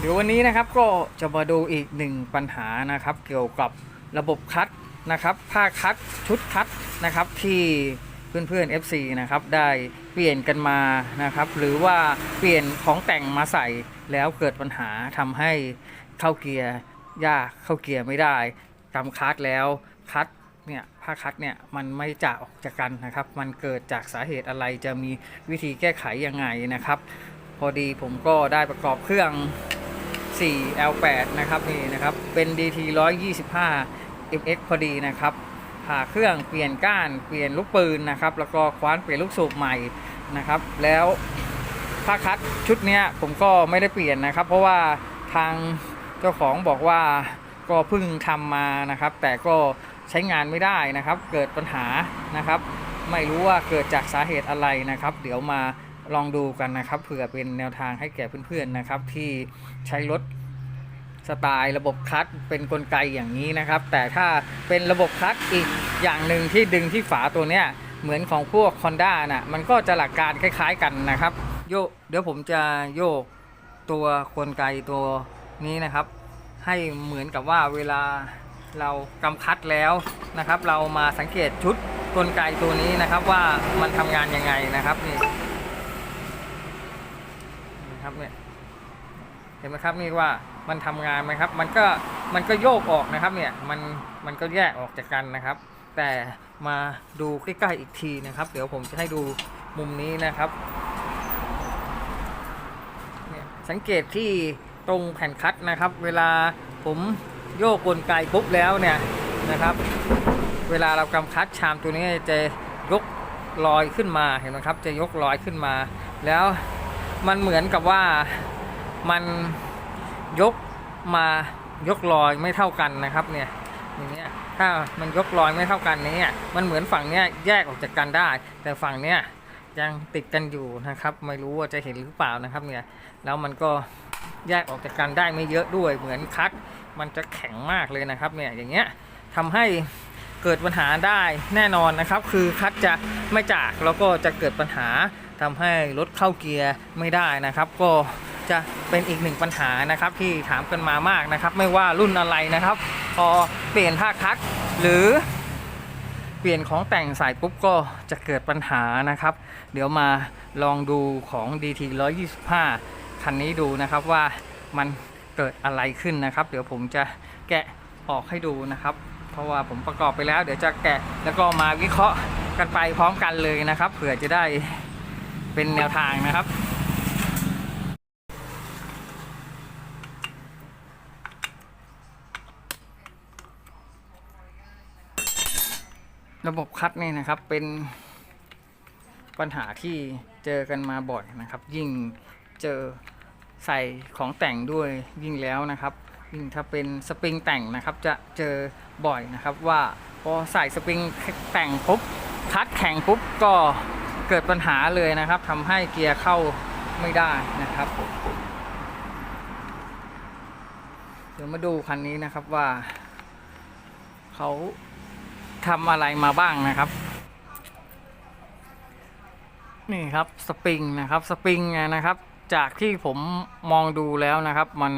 เดี๋ยววันนี้นะครับก็จะมาดูอีกหนึ่งปัญหานะครับ เกี่ยวกับระบบคัดนะครับ ผ้าคัดชุดคัดนะครับที่เพื่อนๆ FC นะครับได้เปลี่ยนกันมานะครับ หรือว่าเปลี่ยนของแต่งมาใส่แล้วเกิดปัญหาทำให้เข้าเกียร์ยากเข้าเกียร์ไม่ได้กำคัดแล้วคัดเนี่ยผ้าคัดเนี่ยมันไม่จะออกจากกันนะครับ มันเกิดจากสาเหตุอะไรจะมีวิธีแก้ไขยังไงนะครับ พอดีผมก็ได้ประกอบเครื่อง 4 L8 นะครับนี่นะครับเป็น DT 125 MX พอดีนะครับผ่าเครื่องเปลี่ยนก้านเปลี่ยนลูกปืนนะครับแล้วก็คว้านเปลี่ยนลูกสูบใหม่นะครับแล้วผ้าคัดชุดนี้ผมก็ไม่ได้เปลี่ยนนะครับ เพราะว่าทางเจ้าของบอกว่าก็เพิ่งทำมานะครับ แต่ก็ใช้งานไม่ได้นะครับ เกิดปัญหานะครับ ไม่รู้ว่าเกิดจากสาเหตุอะไรนะครับ เดี๋ยวมา ลองดูกันนะครับเผื่อเป็นแนวทางให้แก่เพื่อนๆนะครับ ที่ใช้รถสไตล์ระบบคลัตช์เป็นกลไกอย่างนี้นะครับ แต่ถ้าเป็นระบบคลัตช์อีกอย่างหนึ่งที่ดึงที่ฝาตัวเนี้ยเหมือนของพวก Honda น่ะมันก็จะหลักการคล้าย ๆกันนะครับ โยกเดี๋ยวผมจะโยกตัวกลไกตัวนี้นะครับ ให้เหมือนกับว่าเวลาเรากำคัดแล้วนะครับ เรามาสังเกตชุดกลไกตัวนี้นะครับว่ามันทำงานยังไงนะครับนี่ นะครับเนี่ยเห็นไหมครับนี่ว่ามันทำงานไหมครับ มันก็มันก็โยกออกนะครับเนี่ยมันมันก็แยกออกจากกันนะครับ แต่มาดูใกล้ๆอีกทีนะครับ เดี๋ยวผมจะให้ดูมุมนี้นะครับเนี่ยสังเกตที่ตรงแผ่นคัดนะครับ เวลาผมโยกกลไกปุ๊บแล้วเนี่ยนะครับ เวลาเรากำคัดชามตัวนี้จะยกลอยขึ้นมาเห็นไหมครับ จะยกลอยขึ้นมาแล้ว มันเหมือนกับว่ามันยกมายกลอยไม่เท่ากันนะครับเนี่ยอย่างเนี้ยถ้ามันยกลอยไม่เท่ากันเนี้มันเหมือนฝั่งเนี้ยแยกออกจากกันได้ แต่ฝั่งเนี้ยยังติดกันอยู่นะครับ ไม่รู้ว่าจะเห็นหรือเปล่านะครับเนี่ยแล้วมันก็แยกออกจากกันได้ไม่เยอะด้วยเหมือนคัดมันจะแข็งมากเลยนะครับเนี่ยอย่างเงี้ยทำให้เกิดปัญหาได้แน่นอนนะครับ คือคัดจะไม่จากแล้วก็จะเกิดปัญหา ทำให้รถเข้าเกียร์ไม่ได้นะครับ ก็จะเป็นอีกหนึ่งปัญหานะครับ ที่ถามกันมามากนะครับ ไม่ว่ารุ่นอะไรนะครับ พอเปลี่ยนผ้าคัดหรือเปลี่ยนของแต่งใส่ปุ๊บก็จะเกิดปัญหานะครับ เดี๋ยวมาลองดูของ DT 125 คันนี้ดูนะครับว่ามันเกิดอะไรขึ้นนะครับ เดี๋ยวผมจะแกะออกให้ดูนะครับ เพราะว่าผมประกอบไปแล้ว เดี๋ยวจะแกะแล้วก็มาวิเคราะห์กันไปพร้อมกันเลยนะครับ เผื่อจะได้ เป็นแนวทางนะครับระบบคัดนี่นะครับเป็นปัญหาที่เจอกันมาบ่อยนะครับ ยิ่งเจอใส่ของแต่งด้วยยิ่งแล้วนะครับ ยิ่งถ้าเป็นสปริงแต่งนะครับจะเจอบ่อยนะครับว่าพอใส่สปริงแต่งปุ๊บคัดแข็งปุ๊บก็ เกิดปัญหาเลยนะครับทำให้เกียร์เข้าไม่ได้นะครับ เดี๋ยวมาดูคันนี้นะครับว่า เขาทำอะไรมาบ้างนะครับ นี่ครับสปริงนะครับสปริงนะครับ จากที่ผมมองดูแล้วนะครับ มัน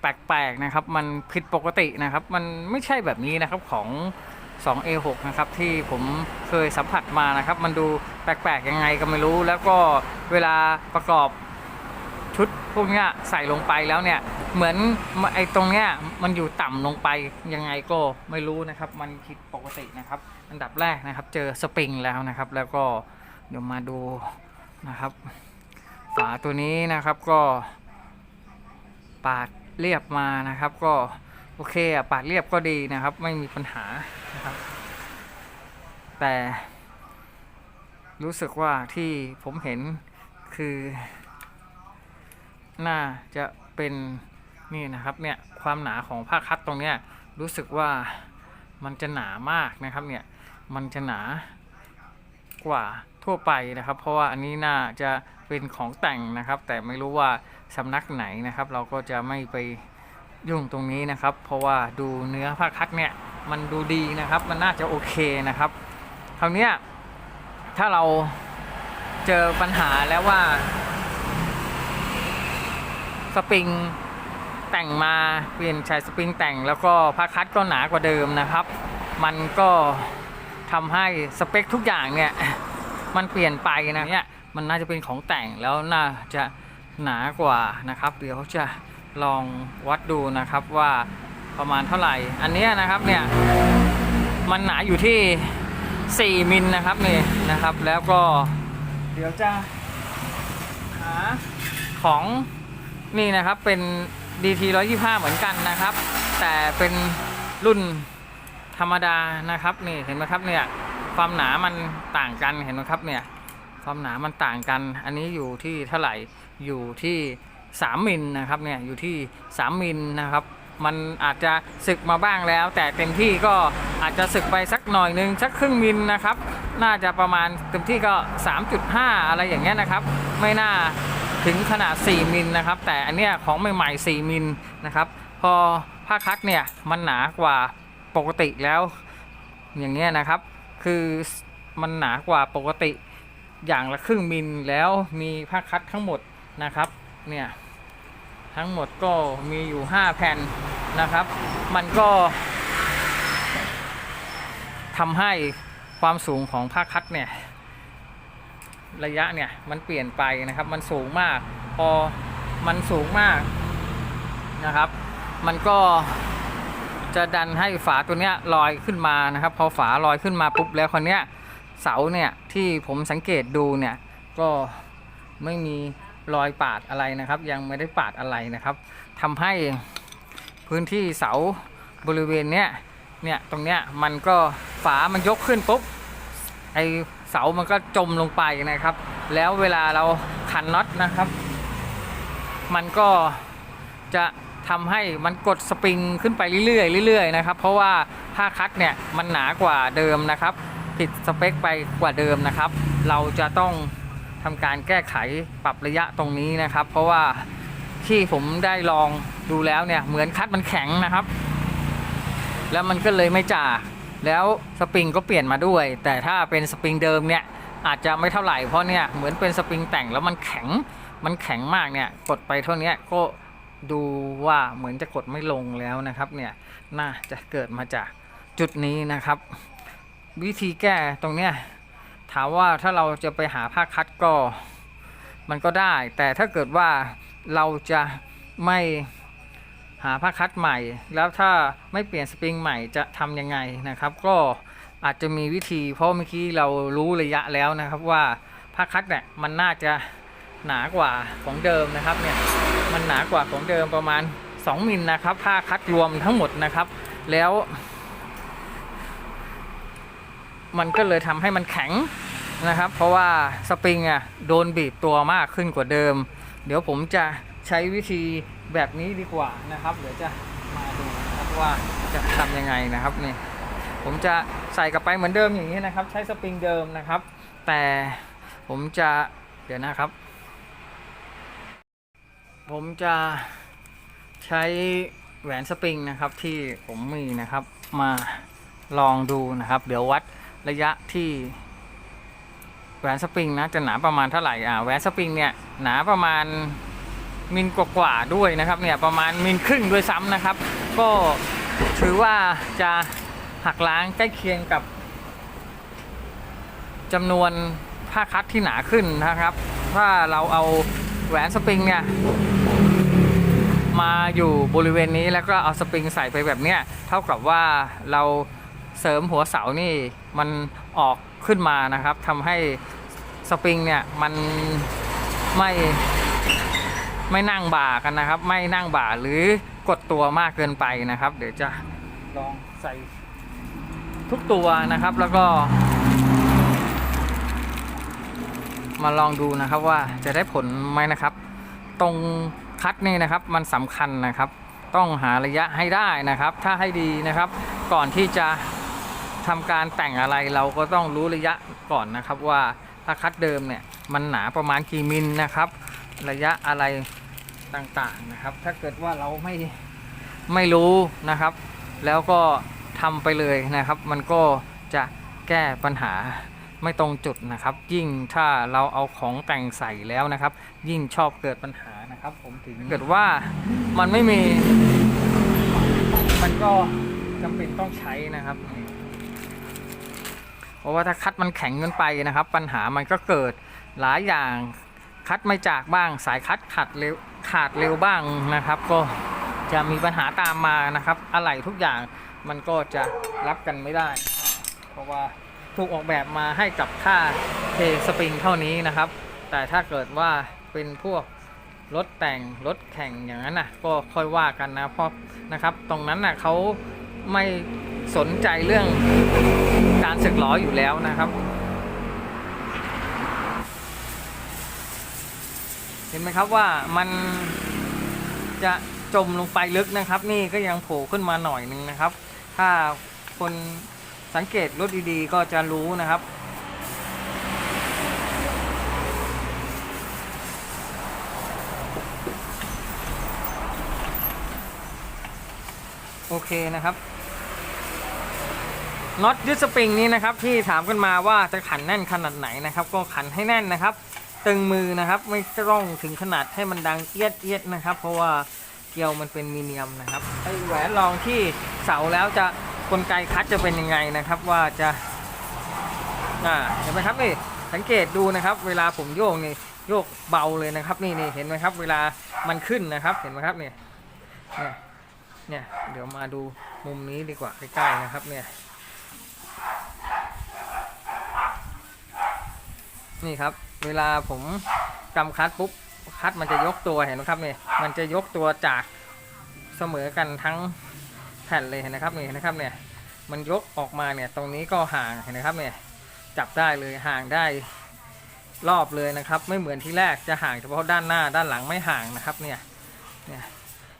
แปลกๆนะครับ มันผิดปกตินะครับ มันไม่ใช่แบบนี้นะครับของ 2A6 นะครับที่ผมเคยสัมผัสมานะครับ มันดูแปลกๆยังไงก็ไม่รู้ แล้วก็เวลาประกอบชุดพวกนี้ใส่ลงไปแล้วเนี่ย เหมือนไอ้ตรงเนี้ยมันอยู่ต่ำลงไปยังไงก็ไม่รู้นะครับ มันผิดปกตินะครับ อันดับแรกนะครับ เจอสปริงแล้วนะครับ แล้วก็เดี๋ยวมาดูนะครับ ฝาตัวนี้นะครับก็ปาดเรียบมานะครับ ก็ โอเคอะปาดเรียบก็ดีนะครับ ไม่มีปัญหานะครับ แต่ รู้สึกว่าที่ผมเห็นคือ น่าจะเป็นนี่นะครับเนี่ยความหนาของผ้าคัดตรงเนี้ยรู้สึกว่ามันจะหนามากนะครับเนี่ยมันจะหนากว่าทั่วไปนะครับ เพราะว่าอันนี้น่าจะเป็นของแต่งนะครับ แต่ไม่รู้ว่าสำนักไหนนะครับ เราก็จะไม่ไป ยุ่งตรงนี้นะครับ เพราะว่าดูเนื้อผ้าคัดเนี่ยมันดูดีนะครับ มันน่าจะโอเคนะครับคราวนี้ถ้าเราเจอปัญหาแล้วว่า สปริงแต่งมาเปลี่ยนใช้สปริงแต่งแล้วก็ผ้าคัดก็หนากว่าเดิมนะครับ มันก็ทำให้สเปคทุกอย่างเนี่ยมันเปลี่ยนไปนะเนี่ยมันน่าจะเป็นของแต่งแล้วน่าจะหนากว่านะครับ เดี๋ยวจะ ลองวัดดูนะครับว่าประมาณเท่าไหร่ อันนี้นะครับเนี่ยมันหนาอยู่ที่ 4 มิลนะครับนี่นะครับ แล้วก็เดี๋ยวจะหาของนี่นะครับเป็น DT 125 เหมือนกันนะครับ แต่เป็นรุ่นธรรมดานะครับนี่เห็นไหมครับเนี่ยความหนามันต่างกันเห็นไหมครับเนี่ยความหนามันต่างกัน อันนี้อยู่ที่เท่าไหร่อยู่ที่ 3 มิลนะครับเนี่ยอยู่ที่ 3 มิลนะครับ มันอาจจะสึกมาบ้างแล้ว แต่เต็มที่ก็อาจจะสึกไปสักหน่อยนึงสักครึ่งมิลนะครับ น่าจะประมาณเต็มที่ก็ 3.5 อะไรอย่างเงี้ยนะครับ ไม่น่าถึงขนาด 4 มิลนะครับ แต่อันเนี้ยของใหม่ๆ 4 มิลนะครับ พอผ้าคัดเนี่ยมันหนากว่าปกติแล้ว อย่างเงี้ยนะครับ คือมันหนากว่าปกติอย่างละครึ่งมิลแล้วมีผ้าคัดทั้งหมดนะครับเนี่ย ทั้งหมดก็มีอยู่ 5 แผ่นนะครับ มันก็ทำให้ความสูงของผ้าคัดเนี่ยระยะเนี่ยมันเปลี่ยนไปนะครับมันสูงมาก พอมันสูงมากนะครับ มันก็จะดันให้ฝาตัวเนี้ยลอยขึ้นมานะครับ พอฝาลอยขึ้นมาปุ๊บแล้วคนเนี้ยเสาเนี่ยที่ผมสังเกตดูเนี่ยก็ไม่มี รอยปาดอะไรนะครับ ยังไม่ได้ปาดอะไรนะครับทำให้พื้นที่เสาบริเวณเนี้ยเนี่ยตรงเนี้ยมันก็ฝามันยกขึ้นปุ๊บไอเสามันก็จมลงไปนะครับ แล้วเวลาเราขันน็อตนะครับ มันก็จะทำให้มันกดสปริงขึ้นไปเรื่อยๆเรื่อยๆนะครับ เพราะว่าผ้าคัดเนี่ยมันหนากว่าเดิมนะครับ ผิดสเปคไปกว่าเดิมนะครับ เราจะต้อง ทำการแก้ไขปรับระยะตรงนี้นะครับ เพราะว่าที่ผมได้ลองดูแล้วเนี่ยเหมือนคัดมันแข็งนะครับ แล้วมันก็เลยไม่จ่าแล้วสปริงก็เปลี่ยนมาด้วย แต่ถ้าเป็นสปริงเดิมเนี่ยอาจจะไม่เท่าไหร่เพราะเนี่ยเหมือนเป็นสปริงแต่งแล้วมันแข็งมันแข็งมากเนี่ยกดไปเท่านี้ก็ดูว่าเหมือนจะกดไม่ลงแล้วนะครับเนี่ยน่าจะเกิดมาจากจุดนี้นะครับ วิธีแก้ตรงเนี้ย ถามว่าถ้าเราจะไปหาผ้าคัดก็มันก็ได้ แต่ถ้าเกิดว่าเราจะไม่หาผ้าคัดใหม่ แล้วถ้าไม่เปลี่ยนสปริงใหม่จะทำยังไงนะครับ ก็อาจจะมีวิธีเพราะเมื่อกี้เรารู้ระยะแล้วนะครับว่าผ้าคัดเนี่ยมันน่าจะหนากว่าของเดิมนะครับเนี่ยมันหนากว่าของเดิมประมาณ 2มิลนะครับผ้าคัดรวมทั้งหมดนะครับ แล้ว มันก็เลยทำให้มันแข็ง นะครับ เพราะว่าสปริงอะโดนบีบตัวมากขึ้นกว่าเดิม เดี๋ยวผมจะใช้วิธีแบบนี้ดีกว่านะครับ เดี๋ยวจะมาดูนะครับว่าจะทำยังไงนะครับนี่ผมจะใส่กลับไปเหมือนเดิมอย่างนี้นะครับ ใช้สปริงเดิมนะครับ แต่ผมจะเดี๋ยวนะครับ ผมจะใช้แหวนสปริงนะครับที่ผมมีนะครับมาลองดูนะครับ เดี๋ยววัดระยะที่ หวนสปริงนะจะหนาประมาณเท่าไหร่อ่าแหวนสปริงเนี่ยหนาประมาณมิลกว่าๆด้วยนะครับเนี่ยประมาณมิลครึ่งด้วยซ้ำนะครับ ก็ถือว่าจะหักล้างใกล้เคียงกับจำนวนผ้าคัดที่หนาขึ้นนะครับ ถ้าเราเอาแหวนสปริงเนี่ยมาอยู่บริเวณนี้แล้วก็เอาสปริงใส่ไปแบบเนี้ยเท่ากับว่าเราเสริมหัวเสานี่มันออก ขึ้นมานะครับทำให้สปริงเนี่ยมันไม่ไม่นั่งบ่ากันนะครับ ไม่นั่งบ่าหรือกดตัวมากเกินไปนะครับ เดี๋ยวจะลองใส่ทุกตัวนะครับแล้วก็ มาลองดูนะครับว่าจะได้ผลไหมนะครับ ตรงคัดนี่นะครับมันสำคัญนะครับ ต้องหาระยะให้ได้นะครับ ถ้าให้ดีนะครับ ก่อนที่จะ ทำการแต่งอะไรเราก็ต้องรู้ระยะก่อนนะครับว่าถ้าคัดเดิมเนี่ยมันหนาประมาณกี่มิลนะครับ ระยะอะไรต่างๆนะครับ ถ้าเกิดว่าเราไม่ไม่รู้นะครับ แล้วก็ทำไปเลยนะครับ มันก็จะแก้ปัญหาไม่ตรงจุดนะครับ ยิ่งถ้าเราเอาของแต่งใส่แล้วนะครับ ยิ่งชอบเกิดปัญหานะครับ ผมถึงเกิดว่ามันไม่มี มันก็จำเป็นต้องใช้นะครับ ราะว่าถ้าคัดมันแข็งเกินไปนะครับ ปัญหามันก็เกิดหลายอย่างคัดไม่จากบ้าง สายคัดขาดเร็วขาดเร็วบ้างนะครับ ก็จะมีปัญหาตามมานะครับอะไหล่ทุกอย่างมันก็จะรับกันไม่ได้ เพราะว่าถูกออกแบบมาให้กับค่าเทสปริงเท่านี้นะครับ แต่ถ้าเกิดว่าเป็นพวกรถแต่งรถแข่งอย่างนั้นน่ะก็ค่อยว่ากันนะเพราะนะครับ ตรงนั้นน่ะเขาไม่สนใจเรื่อง การสึกหล้ออยู่แล้วนะครับ เห็นไหมครับว่ามันจะจมลงไปลึกนะครับ นี่ก็ยังโผล่ขึ้นมาหน่อยหนึงนะครับ ถ้าคนสังเกตรถดีๆ ก็จะรู้นะครับโอเคนะครับ น็อตยึดสปริงนี้นะครับที่ถามกันมาว่าจะขันแน่นขนาดไหนนะครับ ก็ขันให้แน่นนะครับ ตึงมือนะครับ ไม่ต้องถึงขนาดให้มันดังเอียดเอียดนะครับ เพราะว่าเกลียวมันเป็นมีเนียมนะครับไอแหวนรองที่เสาแล้วจะกลไกคัดจะเป็นยังไงนะครับ ว่าจะอ่าเห็นไหมครับนี่สังเกตดูนะครับ เวลาผมโยกนี่โยกเบาเลยนะครับนี่นี่เห็นไหมครับ เวลามันขึ้นนะครับเห็นไหมครับเนี่ยเนี่ยเนี่ยเดี๋ยวมาดูมุมนี้ดีกว่าใกล้ๆนะครับเนี่ย นี่ครับ เวลาผมกำคัดปุ๊บคัดมันจะยกตัวเห็นไหมครับเนี่ยมันจะยกตัวจากเสมอกันทั้งแผ่นเลยเห็นนะครับนี่เห็นนะครับเนี่ยมันยกออกมาเนี่ยตรงนี้ก็ห่างเห็นนะครับเนี่ยจับได้เลยห่างได้รอบเลยนะครับ ไม่เหมือนที่แรกจะห่างเฉพาะด้านหน้าด้านหลังไม่ห่างนะครับเนี่ยเนี่ย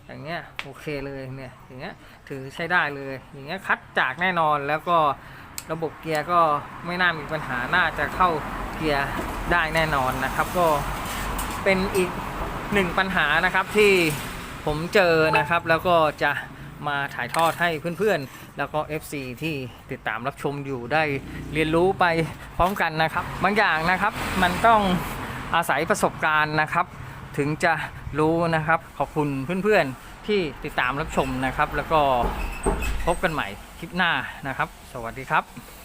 อย่างเงี้ยโอเคเลยเนี่ยอย่างเงี้ยถือใช้ได้เลยอย่างเงี้ยคัดจากแน่นอนแล้วก็ ระบบเกียร์ก็ไม่น่ามีปัญหาน่าจะเข้าเกียร์ได้แน่นอนนะครับก็เป็นอีกหนึ่งปัญหานะครับที่ผมเจอนะครับ แล้วก็จะมาถ่ายทอดให้เพื่อนๆ แล้วก็ FC ที่ติดตามรับชมอยู่ได้เรียนรู้ไปพร้อมกันนะครับ บางอย่างนะครับมันต้องอาศัยประสบการณ์นะครับ ถึงจะรู้นะครับ ขอบคุณเพื่อนๆที่ติดตามรับชมนะครับ แล้วก็พบกันใหม่คลิปหน้านะครับ วัสดีครับ